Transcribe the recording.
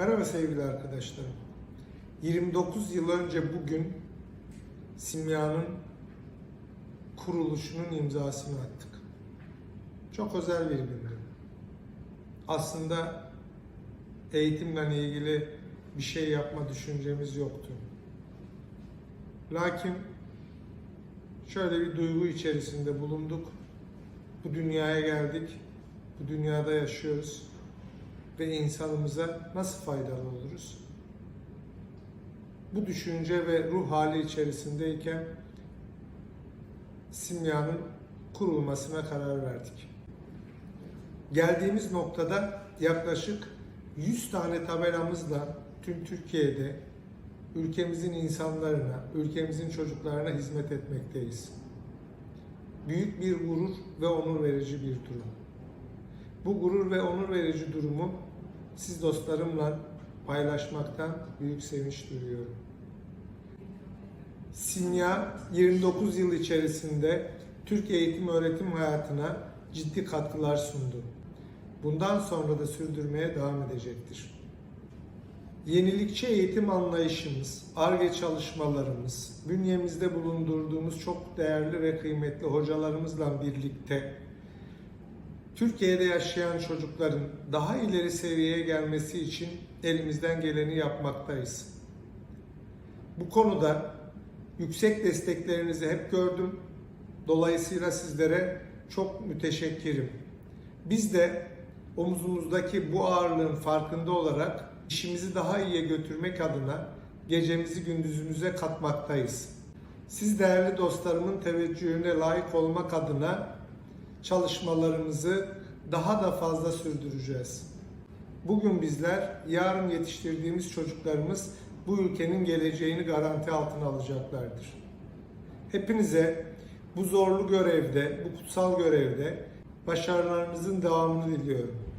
Merhaba sevgili arkadaşlarım. 29 yıl önce bugün Simya'nın kuruluşunun imzasını attık. Çok özel bir gündü. Aslında eğitimle ilgili bir şey yapma düşüncemiz yoktu. Lakin şöyle bir duygu içerisinde bulunduk. Bu dünyaya geldik. Bu dünyada yaşıyoruz ve insanımıza nasıl faydalı oluruz? Bu düşünce ve ruh hali içerisindeyken Simya'nın kurulmasına karar verdik. Geldiğimiz noktada yaklaşık 100 tane tabelamızla tüm Türkiye'de ülkemizin insanlarına, ülkemizin çocuklarına hizmet etmekteyiz. Büyük bir gurur ve onur verici bir durum. Bu gurur ve onur verici durumu siz dostlarımla paylaşmaktan büyük sevinç duyuyorum. Simya 29 yıl içerisinde Türk eğitim öğretim hayatına ciddi katkılar sundu. Bundan sonra da sürdürmeye devam edecektir. Yenilikçi eğitim anlayışımız, ARGE çalışmalarımız, bünyemizde bulundurduğumuz çok değerli ve kıymetli hocalarımızla birlikte Türkiye'de yaşayan çocukların daha ileri seviyeye gelmesi için elimizden geleni yapmaktayız. Bu konuda yüksek desteklerinizi hep gördüm. Dolayısıyla sizlere çok müteşekkirim. Biz de omuzumuzdaki bu ağırlığın farkında olarak işimizi daha iyiye götürmek adına gecemizi gündüzümüze katmaktayız. Siz değerli dostlarımın teveccühüne layık olmak adına çalışmalarımızı daha da fazla sürdüreceğiz. Bugün bizler, yarın yetiştirdiğimiz çocuklarımız bu ülkenin geleceğini garanti altına alacaklardır. Hepinize bu zorlu görevde, bu kutsal görevde başarılarınızın devamını diliyorum.